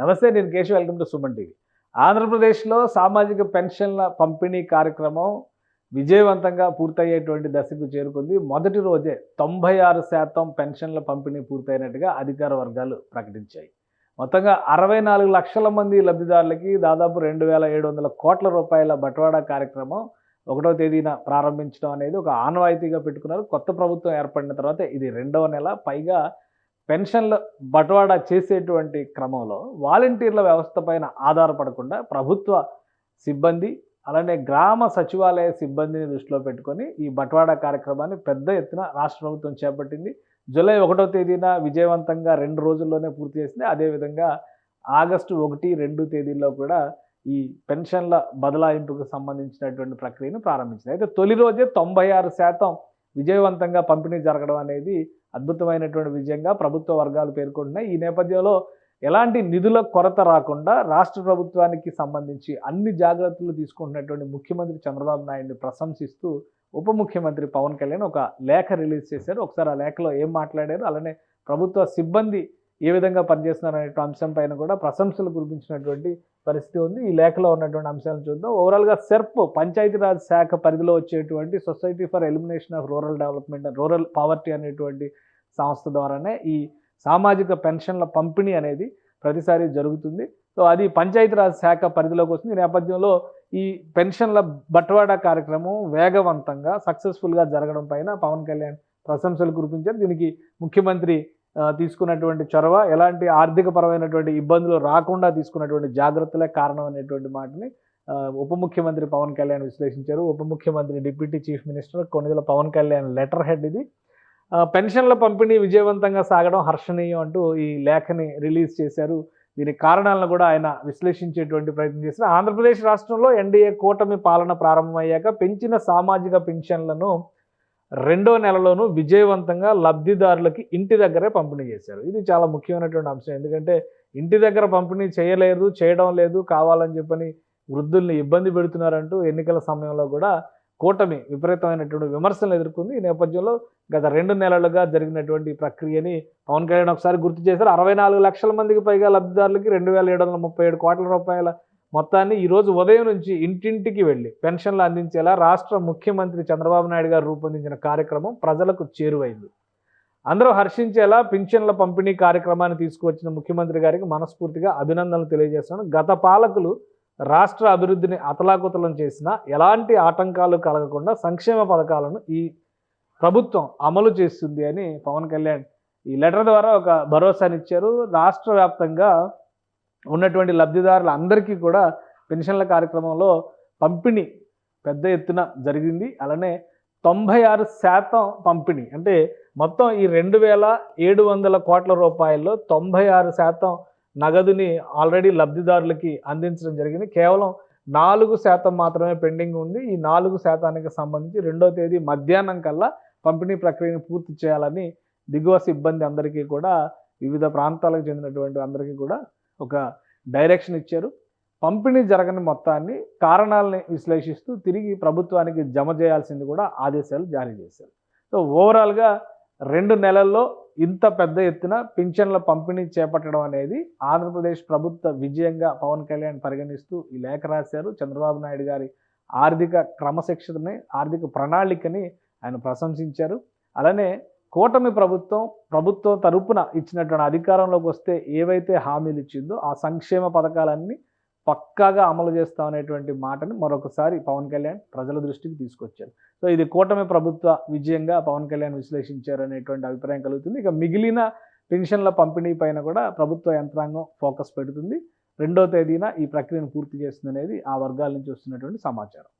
నమస్తే నేను Keshav. Welcome to Suman TV. ఆంధ్రప్రదేశ్లో సామాజిక పెన్షన్ల పంపిణీ కార్యక్రమం విజయవంతంగా పూర్తయ్యేటువంటి దశకు చేరుకుంది. మొదటి రోజే తొంభై ఆరు శాతం పెన్షన్ల పంపిణీ పూర్తయినట్టుగా అధికార వర్గాలు ప్రకటించాయి. మొత్తంగా అరవై నాలుగు లక్షల మంది లబ్ధిదారులకి దాదాపు రెండు వేల ఏడు వందల కోట్ల రూపాయల బట్వాడా కార్యక్రమం ఒకటో తేదీన ప్రారంభించడం అనేది ఒక ఆనవాయితీగా పెట్టుకున్నారు. కొత్త ప్రభుత్వం ఏర్పడిన తర్వాత ఇది రెండవ నెల. పైగా పెన్షన్ల బట్వాడా చేసేటువంటి క్రమంలో వాలంటీర్ల వ్యవస్థ పైన ఆధారపడకుండా ప్రభుత్వ సిబ్బంది అలానే గ్రామ సచివాలయ సిబ్బందిని దృష్టిలో పెట్టుకొని ఈ బట్వాడా కార్యక్రమాన్ని పెద్ద ఎత్తున రాష్ట్ర ప్రభుత్వం చేపట్టింది. జూలై ఒకటో తేదీన విజయవంతంగా రెండు రోజుల్లోనే పూర్తి చేసింది. అదేవిధంగా ఆగస్టు ఒకటి రెండు తేదీల్లో కూడా ఈ పెన్షన్ల బదలాయింపుకు సంబంధించినటువంటి ప్రక్రియను ప్రారంభించింది. అయితే తొలి రోజే తొంభై ఆరు శాతం విజయవంతంగా పంపిణీ జరగడం అనేది అద్భుతమైనటువంటి విజయంగా ప్రభుత్వ వర్గాలు పేర్కొంటున్నాయి. ఈ నేపథ్యంలో ఎలాంటి నిధుల కొరత రాకుండా రాష్ట్ర ప్రభుత్వానికి సంబంధించి అన్ని జాగ్రత్తలు తీసుకుంటున్నటువంటి ముఖ్యమంత్రి చంద్రబాబు నాయుడిని ప్రశంసిస్తూ ఉప ముఖ్యమంత్రి పవన్ కళ్యాణ్ ఒక లేఖ రిలీజ్ చేశారు. ఒకసారి ఆ లేఖలో ఏం మాట్లాడారు? అలానే ప్రభుత్వ సిబ్బంది ఏ విధంగా పనిచేస్తున్నారు అనే అంశం పైన కూడా ప్రశంసలు కురిపించినటువంటి పరిస్థితి ఉంది. ఈ లేఖలో ఉన్నటువంటి అంశాలను చూద్దాం. ఓవరాల్గా సెర్ప్ పంచాయతీరాజ్ శాఖ పరిధిలో వచ్చేటువంటి society for elimination of rural development and rural poverty అనేటువంటి సంస్థ ద్వారానే ఈ సామాజిక పెన్షన్ల పంపిణీ అనేది ప్రతిసారి జరుగుతుంది. సో అది పంచాయతీరాజ్ శాఖ పరిధిలోకి వస్తుంది. ఈ నేపథ్యంలో ఈ పెన్షన్ల బట్వాడా కార్యక్రమం వేగవంతంగా సక్సెస్ఫుల్గా జరగడం పైన పవన్ కళ్యాణ్ ప్రశంసలు కురిపించారు. దీనికి ముఖ్యమంత్రి తీసుకున్నటువంటి చొరవ ఎలాంటి ఆర్థిక పరమైనటువంటి ఇబ్బందులు రాకుండా తీసుకున్నటువంటి జాగ్రత్తలే కారణం అనేటువంటి మాటని ఉప ముఖ్యమంత్రి పవన్ కళ్యాణ్ విశ్లేషించారు. ఉప ముఖ్యమంత్రి deputy chief minister Konidela Pavan Kalyan letter head ఇది. పెన్షన్ల పంపిణీ విజయవంతంగా సాగడం హర్షణీయం అంటూ ఈ లేఖని రిలీజ్ చేశారు. దీని కారణాలను కూడా ఆయన విశ్లేషించేటువంటి ప్రయత్నం చేసిన ఆంధ్రప్రదేశ్ రాష్ట్రంలో ఎన్డీఏ కూటమి పాలన ప్రారంభమయ్యాక పెంచిన సామాజిక పెన్షన్లను రెండో నెలలోనూ విజయవంతంగా లబ్ధిదారులకి ఇంటి దగ్గరే పంపిణీ చేశారు. ఇది చాలా ముఖ్యమైనటువంటి అంశం. ఎందుకంటే ఇంటి దగ్గర పంపిణీ చేయలేదు చేయడం లేదు కావాలని చెప్పని వృద్ధుల్ని ఇబ్బంది పెడుతున్నారంటూ ఎన్నికల సమయంలో కూడా కూటమి విపరీతమైనటువంటి విమర్శలు ఎదుర్కొంది. ఈ నేపథ్యంలో గత రెండు నెలలుగా జరిగినటువంటి ప్రక్రియని పవన్ కళ్యాణ్ ఒకసారి గుర్తు చేశారు. అరవై నాలుగు లక్షల మందికి పైగా లబ్ధిదారులకి రెండు వేల ఏడు వందల ముప్పై ఏడు కోట్ల రూపాయల మొత్తాన్ని ఈరోజు ఉదయం నుంచి ఇంటింటికి వెళ్ళి పెన్షన్లు అందించేలా రాష్ట్ర ముఖ్యమంత్రి చంద్రబాబు నాయుడు గారు రూపొందించిన కార్యక్రమం ప్రజలకు చేరువైంది. అందరూ హర్షించేలా పింఛన్ల పంపిణీ కార్యక్రమాన్ని తీసుకువచ్చిన ముఖ్యమంత్రి గారికి మనస్ఫూర్తిగా అభినందనలు తెలియజేస్తున్నాను. గత పాలకులు రాష్ట్ర అభివృద్ధిని అతలాకుతలం చేసినా ఎలాంటి ఆటంకాలు కలగకుండా సంక్షేమ పథకాలను ఈ ప్రభుత్వం అమలు చేస్తుంది అని పవన్ కళ్యాణ్ ఈ లెటర్ ద్వారా ఒక భరోసానిచ్చారు. రాష్ట్ర వ్యాప్తంగా ఉన్నటువంటి లబ్ధిదారులు అందరికీ కూడా పెన్షన్ల కార్యక్రమంలో పంపిణీ పెద్ద ఎత్తున జరిగింది. అలానే తొంభై ఆరు శాతం పంపిణీ. అంటే మొత్తం ఈ రెండు వేల ఏడు వందల కోట్ల రూపాయల్లో తొంభై ఆరు శాతం నగదుని ఆల్రెడీ లబ్ధిదారులకి అందించడం జరిగింది. కేవలం నాలుగు శాతం మాత్రమే పెండింగ్ ఉంది. ఈ నాలుగు శాతానికి సంబంధించి రెండో తేదీ మధ్యాహ్నం కల్లా పంపిణీ ప్రక్రియను పూర్తి చేయాలని దిగువ సిబ్బంది అందరికీ కూడా వివిధ ప్రాంతాలకు చెందినటువంటి అందరికీ కూడా ఒక డైరెక్షన్ ఇచ్చారు. పంపిణీ జరగని మొత్తాన్ని కారణాలని విశ్లేషిస్తూ తిరిగి ప్రభుత్వానికి జమ చేయాల్సింది కూడా ఆదేశాలు జారీ చేశారు. సో ఓవరాల్గా రెండు నెలల్లో ఇంత పెద్ద ఎత్తున పింఛన్ల పంపిణీ చేపట్టడం అనేది ఆంధ్రప్రదేశ్ ప్రభుత్వ విజయంగా పవన్ కళ్యాణ్ పరిగణిస్తూ ఈ లేఖ రాశారు. చంద్రబాబు నాయుడు గారి ఆర్థిక క్రమశిక్షణని ఆర్థిక ప్రణాళికని ఆయన ప్రశంసించారు. అలానే కూటమి ప్రభుత్వం ప్రభుత్వం తరపున ఇచ్చినటువంటి అధికారంలోకి వస్తే ఏవైతే హామీలు ఇచ్చిందో ఆ సంక్షేమ పథకాలన్నీ పక్కాగా అమలు చేస్తామనేటువంటి మాటని మరొకసారి పవన్ కళ్యాణ్ ప్రజల దృష్టికి తీసుకొచ్చారు. సో ఇది కూటమి ప్రభుత్వ విజయంగా పవన్ కళ్యాణ్ విశ్లేషించారు అనేటువంటి అభిప్రాయం కలుగుతుంది. ఇక మిగిలిన పెన్షన్ల పంపిణీ పైన కూడా ప్రభుత్వ యంత్రాంగం ఫోకస్ పెడుతుంది. రెండో తేదీన ఈ ప్రక్రియను పూర్తి చేస్తుంది అనేది ఆ వర్గాల నుంచి వస్తున్నటువంటి సమాచారం.